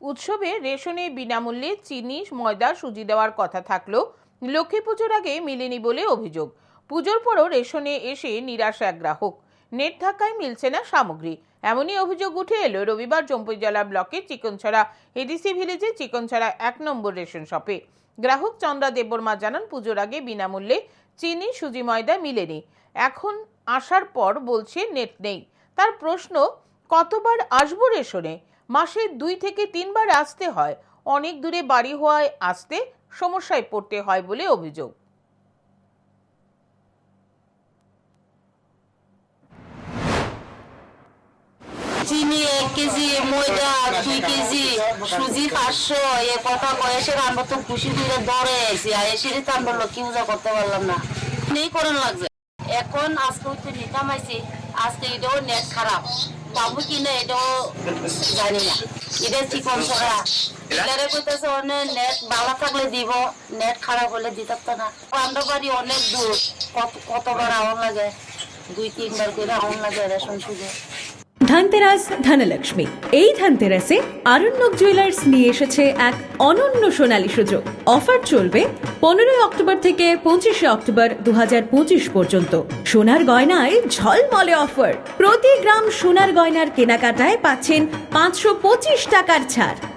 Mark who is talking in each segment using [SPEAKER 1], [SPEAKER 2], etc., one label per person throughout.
[SPEAKER 1] উৎসবে রেশনে বিনামূল্যে চিনি, ময়দা, সুজি দেওয়ার কথা থাকলেও লক্ষ্মী পুজোর আগে মিলেনি বলে অভিযোগ। পুজোর পরও রেশনে এসে নিরাশ গ্রাহক। নেট ধাক্কায় মিলছে না সামগ্রী। এমনই অভিযোগ উঠে এলো রবিবার জম্পুইজলা ব্লকের চিকনছড়া এডিসি ভিলেজে চিকনছড়া এক নম্বর রেশন শপে। গ্রাহক চন্দ্রা দেববর্মা জানান, পুজোর আগে বিনামূল্যে চিনি, সুজি, ময়দা মিলেনি। এখন আসার পর বলছে নেট নেই। তার প্রশ্ন, কতবার আসব রেশনে? মাসে দুই থেকে তিনবার আসতে হয়। অনেক দূরে বাড়ি হওয়ায় আসতে সমস্যায় পড়তে হয় বলে অভিযোগ।
[SPEAKER 2] চিনি এক কেজি, ময়দা দুই কেজি, সুজি পাঁচশো, এ কথা বয়সে আমরা তো খুশি করে দৌড়ে আইছি। আর এসে তো আমরা লক্ষ্মী পূজা করতে পারলাম না? নেই করুন লাগছে। এখন আজকে হচ্ছে নিতাম আইছি আজকে এটাও নেট খারাপ। পাবো জানি না এটা চিকন ছড়া এটারে কইতেছে নেট ভালো থাকলে দিব নেট খারাপ হলে দিতাম তো না আমরা বাড়ি অনেক দূর কত কতবার আউন লাগে দুই তিনবার করে আউন লাগে রেশন সুজে
[SPEAKER 3] ধনতেরাস ধনলক্ষ্মী। এই ধনতেরাসে আরণ্যক জুয়েলার্স নিয়ে এসেছে এক অনন্য সোনালী সুযোগ। অফার চলবে পনেরোই অক্টোবর থেকে পঁচিশে অক্টোবর দু হাজার পঁচিশ পর্যন্ত। সোনার গয়নায় ঝলমলে অফার প্রতি গ্রাম সোনার গয়নার কেনাকাটায় পাচ্ছেন পাঁচশো পঁচিশ টাকার ছাড়।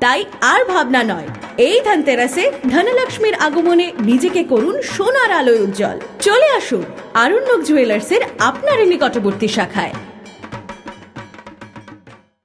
[SPEAKER 3] তাই আর ভাবনা নয়। এই ধনতেরাসে ধনলক্ষ্মীর আগমনে নিজেকে করুন সোনার আলোয় উজ্জ্বল। চলে আসুন আরণ্যক জুয়েলার্সের আপনার নিকটবর্তী শাখায়।